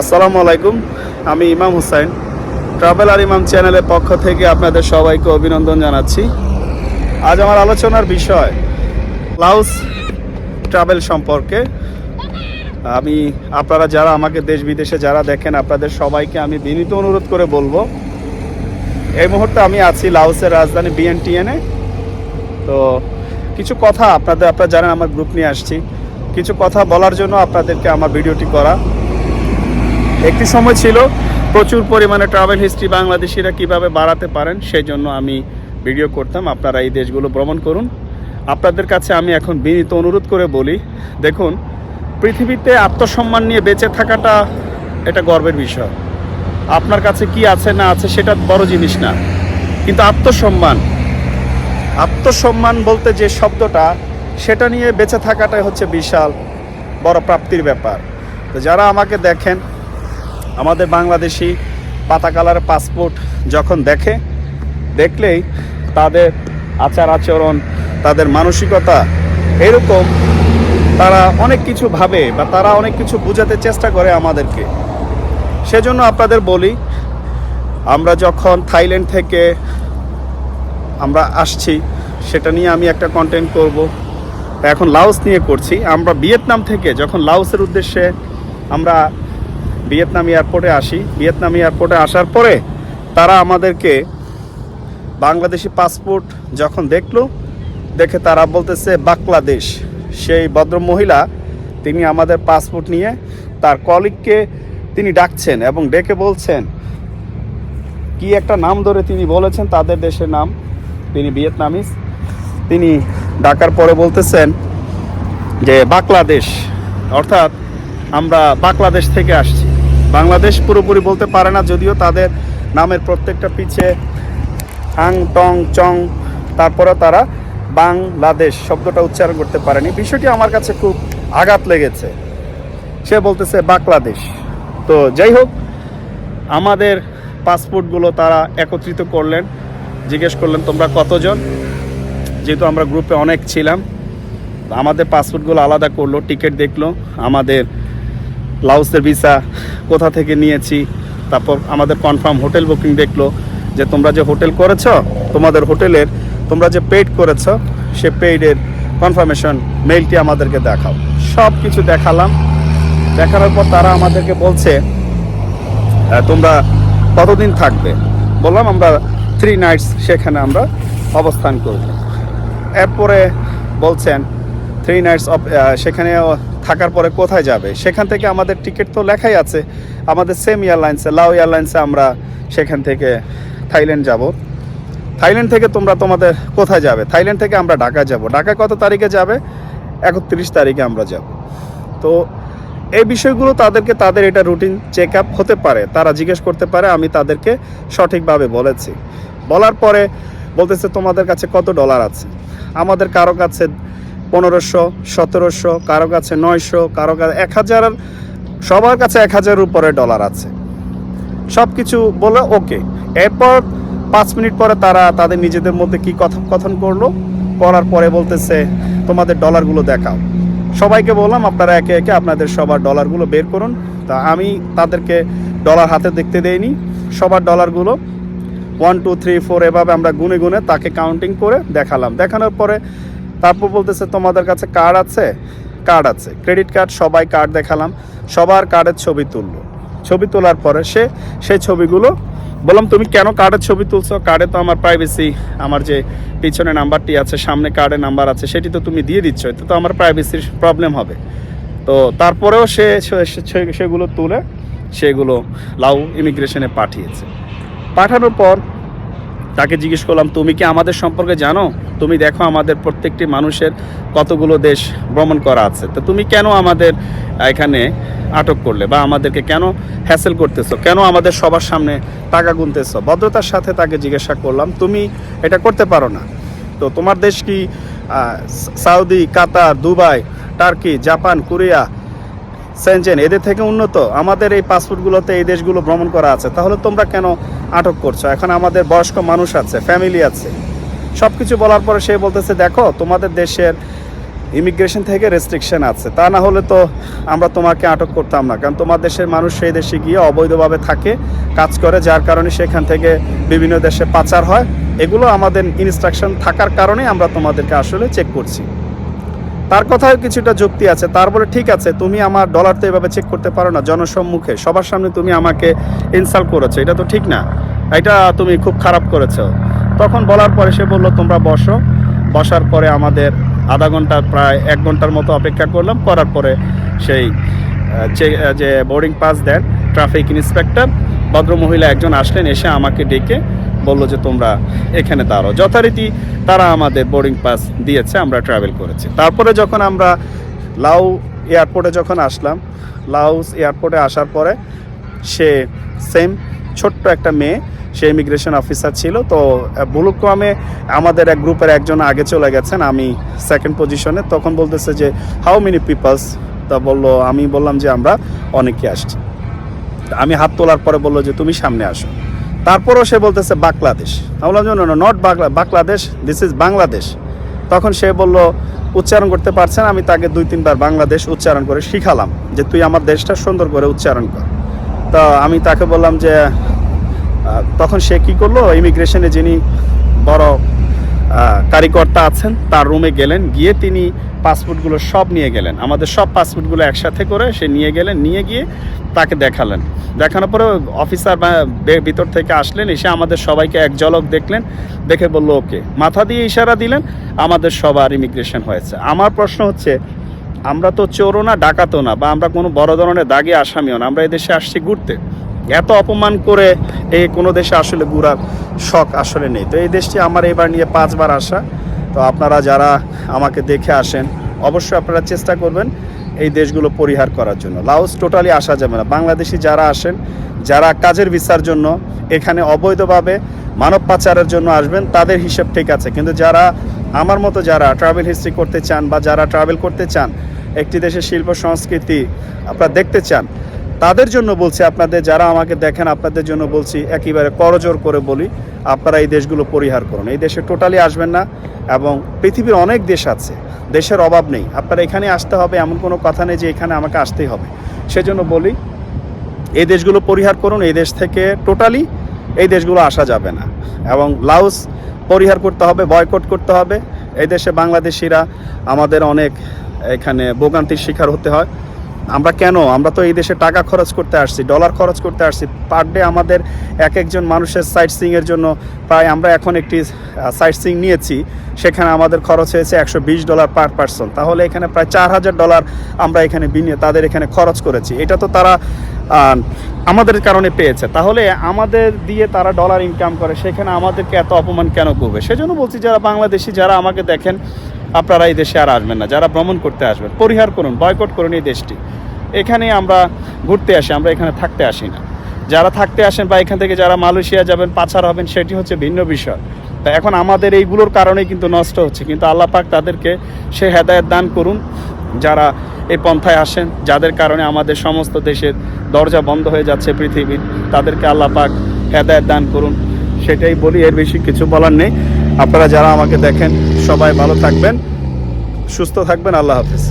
আসসালামু আলাইকুম। আমি ইমাম হুসাইন। ট্রাভেল আর ইমাম চ্যানেলের পক্ষ থেকে আপনাদের সবাইকে অভিনন্দন জানাচ্ছি। আজ আমার আলোচনার বিষয়, লাউস ট্রাভেল সম্পর্কে। আমি, আপনারা যারা আমাকে দেশ বিদেশে যারা দেখেন, আপনাদের সবাইকে আমি বিনীত অনুরোধ করে বলব। এই মুহূর্তে আমি আছি লাউসের রাজধানী বিএনটিএনে। তো কিছু কথা আপনাদের, আপনারা জানেন আমার গ্রুপ নিয়ে আসছি। কিছু কথা বলার জন্য আপনাদেরকে আমার ভিডিওটি করা। একটি সময় ছিল প্রচুর পরিমাণে ট্রাভেল হিস্ট্রি বাংলাদেশিরা কীভাবে বাড়াতে পারেন সেই জন্য আমি ভিডিও করতাম। আপনারা এই দেশগুলো ভ্রমণ করুন। আপনাদের কাছে আমি এখন বিনীত অনুরোধ করে বলি, দেখুন, পৃথিবীতে আত্মসম্মান নিয়ে বেঁচে থাকাটা এটা গর্বের বিষয়। আপনার কাছে কি আছে না আছে সেটা বড় জিনিস না। কিন্তু আত্মসম্মান আত্মসম্মান বলতে যে শব্দটা, সেটা নিয়ে বেঁচে থাকাটাই হচ্ছে বিশাল বড় প্রাপ্তির ব্যাপার। তো যারা আমাকে দেখেন আমাদের বাংলাদেশি পাতা কালার পাসপোর্ট যখন দেখে, দেখলেই তাদের আচার আচরণ, তাদের মানসিকতা এরকম, তারা অনেক কিছু ভাবে বা তারা অনেক কিছু বোঝাতে চেষ্টা করে আমাদেরকে। সেজন্য আপনাদের বলি, আমরা যখন থাইল্যান্ড থেকে আমরা আসছি, সেটা নিয়ে আমি একটা কন্টেন্ট করব। এখন লাওস নিয়ে করছি। আমরা ভিয়েতনাম থেকে যখন লাউসের উদ্দেশ্যে আমরা ভিয়েতনাম এয়ারপোর্টে আসি। ভিয়েতনাম এয়ারপোর্টে আসার পরে তারা আমাদেরকে বাংলাদেশি পাসপোর্ট যখন দেখল, দেখে তারা বলতেছে, বাংলাদেশ। সেই ভদ্র মহিলা তিনি আমাদের পাসপোর্ট নিয়ে তার কলিগকে তিনি ডাকছেন এবং ডেকে বলছেন, কি একটা নাম ধরে তিনি বলেছেন, তাদের দেশের নাম। তিনি ভিয়েতনামিজ। তিনি ডাকার পরে বলতেছেন যে, বাংলাদেশ। অর্থাৎ আমরা বাংলাদেশ থেকে আসছি। বাংলাদেশ পুরোপুরি বলতে পারে না, যদিও তাদের নামের প্রত্যেকটা পিছে হাং, টং, চং তারপরে তারা বাংলাদেশ শব্দটা উচ্চারণ করতে পারেনি। বিষয়টি আমার কাছে খুব আঘাত লেগেছে। সে বলতেছে বাংলাদেশ। তো যাই হোক, আমাদের পাসপোর্টগুলো তারা একত্রিত করলেন। জিজ্ঞেস করলেন, তোমরা কতজন? যেহেতু আমরা গ্রুপে অনেক ছিলাম, আমাদের পাসপোর্টগুলো আলাদা করল, টিকিট দেখল, আমাদের লাউসের ভিসা কোথা থেকে নিয়েছি, তারপর আমাদের কনফার্ম হোটেল বুকিং দেখল যে তোমরা যে হোটেল করেছ, তোমাদের হোটেলের তোমরা যে পেইড করেছ, সে পেইডের কনফার্মেশন মেইলটি আমাদেরকে দেখাও। সব কিছু দেখালাম। দেখানোর পর তারা আমাদেরকে বলছে তোমরা কতদিন থাকবে? বললাম, আমরা থ্রি নাইটস সেখানে আমরা অবস্থান করব। এরপরে বলছেন থ্রি নাইটস সেখানে থাকার পরে কোথায় যাবে? সেখান থেকে আমাদের টিকিট তো লেখাই আছে। আমাদের সেম এয়ারলাইন্সে লাও এয়ারলাইন্সে আমরা সেখান থেকে থাইল্যান্ড যাব। থাইল্যান্ড থেকে তোমরা তোমাদের কোথায় যাবে? থাইল্যান্ড থেকে আমরা ঢাকা যাব। ঢাকা কত তারিখে যাবে? একত্রিশ তারিখে আমরা যাব। তো এই বিষয়গুলো তাদেরকে, তাদের এটা রুটিন চেক আপ হতে পারে। তারা জিজ্ঞেস করতে পারে, আমি তাদেরকে সঠিকভাবে বলেছি। বলার পরে বলতেছে, তোমাদের কাছে কত ডলার আছে? আমাদের কারও কাছে পনেরোশো, সতেরোশো, কারও কাছে নয়শো, কারও কাছে এক হাজার, সবার কাছে এক হাজারের উপরে ডলার আছে। সব কিছু বলে ওকে এরপর পাঁচ মিনিট পরে তারা তাদের নিজেদের মধ্যে কি কথ কথন করল? করার পরে বলতেছে, তোমাদের ডলারগুলো দেখাও। সবাইকে বললাম, আপনারা একে একে আপনাদের সবার ডলারগুলো বের করুন। তা আমি তাদেরকে ডলার হাতে দেখতে দেইনি। সবার ডলারগুলো ওয়ান টু থ্রি ফোর এভাবে আমরা গুনে গুনে তাকে কাউন্টিং করে দেখালাম। দেখানোর পরে তারপর বলতেছে, তোমাদের কাছে কার্ড আছে? কার্ড আছে। ক্রেডিট কার্ড, সবাই কার্ড দেখালাম। সবার কার্ডের ছবি তুললো। ছবি তোলার পরে সে সেই ছবিগুলো, বললাম, তুমি কেন কার্ডের ছবি তুলছো? কার্ডে তো আমার প্রাইভেসি আমার যে পিছনে নাম্বারটি আছে, সামনে কার্ডে নাম্বার আছে, সেটি তো তুমি দিয়ে দিচ্ছ, এতে তো আমার প্রাইভেসির প্রবলেম হবে। তো তারপরেও সে, সেগুলো তুলে, সেগুলো লাউ ইমিগ্রেশনে পাঠিয়েছে। পাঠানোর পর তাকে জিজ্ঞেস করলাম, তুমি কি আমাদের সম্পর্কে জানো? তুমি দেখো আমাদের প্রত্যেকটি মানুষের কতগুলো দেশ ভ্রমণ করা আছে। তো তুমি কেন আমাদের এখানে আটক করলে বা আমাদেরকে কেন হ্যাসেল করতেছো? কেন আমাদের সবার সামনে টাকা গুনতেছো? ভদ্রতার সাথে তাকে জিজ্ঞাসা করলাম, তুমি এটা করতে পারো না। তো তোমার দেশ কি Saudi Qatar, Dubai, Turkey, Japan, Korea, Schengen, এদের থেকে উন্নত? আমাদের এই পাসপোর্টগুলোতে এই দেশগুলো ভ্রমণ করা আছে। তাহলে তোমরা কেন আটক করছ। এখন আমাদের বয়স্ক মানুষ আছে ফ্যামিলি আছে। সব কিছু বলার পরে সে বলতেছে, দেখো, তোমাদের দেশের ইমিগ্রেশন থেকে রেস্ট্রিকশন আছে। তা না হলে তো আমরা তোমাকে আটক করতাম না। কারণ তোমার দেশের মানুষ সেই দেশে গিয়ে অবৈধভাবে থাকে, কাজ করে, যার কারণে সেখান থেকে বিভিন্ন দেশে পাচার হয়। এগুলো আমাদের ইনস্ট্রাকশন থাকার কারণে আমরা তোমাদেরকে আসলে চেক করছি। তার কথায় কিছুটা যুক্তি আছে। তারপরে ঠিক আছে, তুমি আমার ডলার তো এভাবে চেক করতে পারো না, জনসম্মুখে। সবার সামনে তুমি আমাকে ইনসাল্ট করেছ। এটা তো ঠিক না। এটা তুমি খুব খারাপ করেছ। তখন বলার পরে সে বলল, তোমরা বসো। বসার পরে আমাদের আধা ঘণ্টা প্রায় এক ঘণ্টার মতো অপেক্ষা করলাম। করার পরে সেই যে- boarding pass then traffic inspector ভদ্রমহিলা একজন আসলেন, এসে আমাকে ডেকে বলল যে, তোমরা এখানে দাঁড়ো যথারীতি তারা আমাদের বোর্ডিং পাস দিয়েছে, আমরা ট্রাভেল করেছি। তারপরে যখন আমরা লাউ এয়ারপোর্টে যখন আসলাম, লাউস এয়ারপোর্টে আসার পরে সে সেম ছোট্ট একটা মেয়ে সে ইমিগ্রেশন অফিসার ছিল। তো বুলুক্রমে আমাদের এক গ্রুপের একজন আগে চলে গেছেন, আমি সেকেন্ড পজিশনে তখন বলতেছে যে হাউ মেনি পিপলস তা বলল, আমি বললাম যে, আমরা অনেকে আসছি। আমি হাত তোলার পরে বলল যে, তুমি সামনে আসো। তারপরও সে বলতেছে, বাংলাদেশ। বললাম যে not Bangla, Bangladesh this is Bangladesh. তখন সে বলল, উচ্চারণ করতে পারছে না আমি তাকে দুই, তিনবার বাংলাদেশ উচ্চারণ করে শিখালাম যে, তুই আমার দেশটা সুন্দর করে উচ্চারণ কর। তা আমি তাকে বললাম যে তখন সে কি করল? ইমিগ্রেশনে যিনি বড় কারিকর্তা আছেন, তার রুমে গেলেন, গিয়ে তিনি পাসপোর্টগুলো সব নিয়ে গেলেন। আমাদের সব পাসপোর্টগুলো একসাথে করে সে নিয়ে গেলেন, নিয়ে গিয়ে তাকে দেখালেন। দেখানোর পরে অফিসার ভিতর থেকে আসলেন, এসে আমাদের সবাইকে এক ঝলক দেখলেন, দেখে বলল, ওকে। মাথা দিয়ে ইশারা দিলেন, আমাদের সবার ইমিগ্রেশন হয়েছে। আমার প্রশ্ন হচ্ছে, আমরা তো চোরও না, ডাকাতও না, বা আমরা কোনো বড় ধরনের দাগে আসামিও না, আমরা এদেশে আসছি ঘুরতে। এত অপমান করে এই কোনো দেশে আসলে ঘুরার শখ আসলে নেই। তো এই দেশটি আমার এবার নিয়ে পাঁচবার আসা। তো আপনারা যারা আমাকে দেখে আসেন, অবশ্যই আপনারা চেষ্টা করবেন এই দেশগুলো পরিহার করার জন্য। লাওস টোটালি আসা যাবে না। বাংলাদেশি যারা আসেন, যারা কাজের ভিসার জন্য এখানে অবৈধভাবে মানব পাচারের জন্য আসবেন, তাদের হিসেব ঠিক আছে। কিন্তু যারা আমার মতো যারা ট্রাভেল হিস্ট্রি করতে চান বা যারা ট্রাভেল করতে চান, একটি দেশের শিল্প, সংস্কৃতি আপনারা দেখতে চান তাদের জন্য বলছি, আপনাদের যারা আমাকে দেখেন, আপনাদের জন্য বলছি, একেবারে করজোর করে বলি, আপনারা এই দেশগুলো পরিহার করুন। এই দেশে টোটালি আসবেন না এবং পৃথিবীর অনেক দেশ আছে, দেশের অভাব নেই। আপনারা এখানে আসতে হবে, এমন কোনো কথা নেই যে এখানে আমাকে আসতেই হবে। সেজন্য বলি, এই দেশগুলো পরিহার করুন, এই দেশ থেকে টোটালি এই দেশগুলো আসা যাবে না। এবং লাউস পরিহার করতে হবে বয়কট করতে হবে। এই দেশে বাংলাদেশিরা আমাদের অনেক এখানে ভোগান্তির শিকার হতে হয়। আমরা কেন? আমরা তো এই দেশে টাকা খরচ করতে আসছি ডলার খরচ করতে আসছি। পার ডে আমাদের এক একজন মানুষের সাইট সিংয়ের জন্য প্রায় আমরা এখন একটি সাইট সিং নিয়েছি। সেখানে আমাদের খরচ হয়েছে একশো বিশ ডলার পার পার্সন তাহলে এখানে প্রায় চার হাজার ডলার আমরা এখানে বিনিয়োগ তাদের এখানে খরচ করেছি। এটা তো তারা আমাদের কারণে পেয়েছে। তাহলে আমাদের দিয়ে তারা ডলার ইনকাম করে, সেখানে আমাদেরকে এত অপমান কেন করবে? সেজন্য বলছি, যারা বাংলাদেশি, যারা আমাকে দেখেন, আপনারা এই দেশে আর আসবেন না। যারা ভ্রমণ করতে আসবেন, পরিহার করুন বয়কট করুন এই দেশটি। এখানে আমরা ঘুরতে আসি, আমরা এখানে থাকতে আসি না। যারা থাকতে আসেন বা এখান থেকে যারা মালয়েশিয়া যাবেন, পাচার হবেন, সেটি হচ্ছে ভিন্ন বিষয়। তা এখন আমাদের এইগুলোর কারণেই কিন্তু নষ্ট হচ্ছে, কিন্তু আল্লাহ পাক তাদেরকে সে হেদায়ত দান করুন। যারা এই পন্থায় আসেন, যাদের কারণে আমাদের সমস্ত দেশের দরজা বন্ধ হয়ে যাচ্ছে পৃথিবীর, তাদেরকে আল্লাহ পাক হেদায়ত দান করুন। সেটাই বলি, এর বেশি কিছু বলার নেই। আপনারা যারা আমাকে দেখেন, সবাই ভালো থাকবেন, সুস্থ থাকবেন, আল্লাহ হাফিজ।